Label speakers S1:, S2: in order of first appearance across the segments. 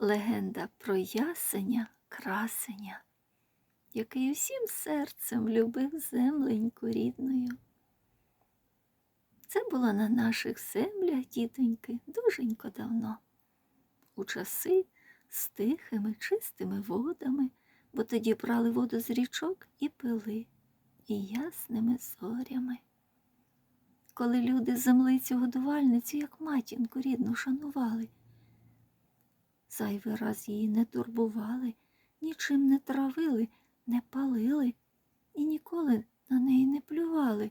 S1: легенда про ясеня красеня, який усім серцем любив земленьку рідною. Це було на наших землях, дітоньки, дуженько давно, у часи з тихими, чистими водами, бо тоді брали воду з річок і пили, і ясними зорями. Коли люди землицю годувальницю, як матінку рідну, шанували, зайвий раз її не турбували, нічим не травили, не палили і ніколи на неї не плювали,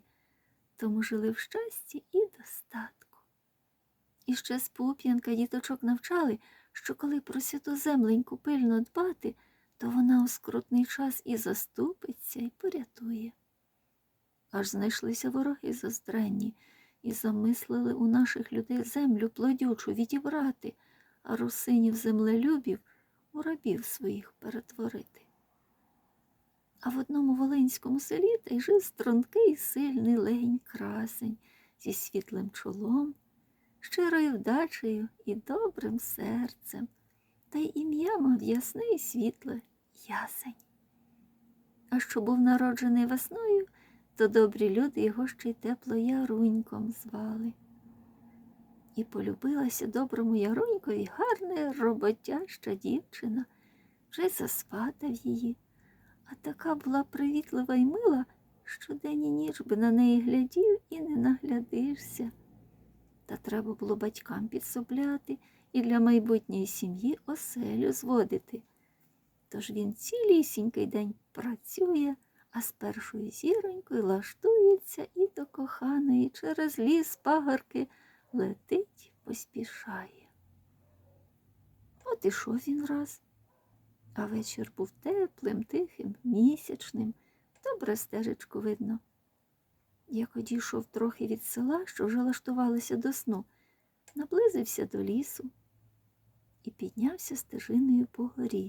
S1: тому жили в щасті і достатку. І ще з пуп'янка діточок навчали, що коли про святу земленьку пильно дбати, то вона у скрутний час і заступиться, і порятує. Аж знайшлися вороги заздренні і замислили у наших людей землю плодючу відібрати, русинів землелюбів у рабів своїх перетворити. А в одному волинському селі та й жив стрункий сильний легінь красень зі світлим чолом, щирою вдачею і добрим серцем, та й ім'я мав ясне і світле ясень. А що був народжений весною, то добрі люди його ще й тепло Яруньком звали. І полюбилася доброму Ярунькові гарна роботяща дівчина, вже й засватав її, а така була привітлива й мила, що день і ніч би на неї глядів і не наглядишся. Та треба було батькам підсобляти і для майбутньої сім'ї оселю зводити. Тож він цілісінький день працює, а з першою зіронькою лаштується і до коханої через ліс пагарки летить, поспішає. От ішов він раз, а вечір був теплим, тихим, місячним, добре стежечку видно. Як одійшов трохи від села, що вже лаштувалося до сну, наблизився до лісу і піднявся стежиною по горі,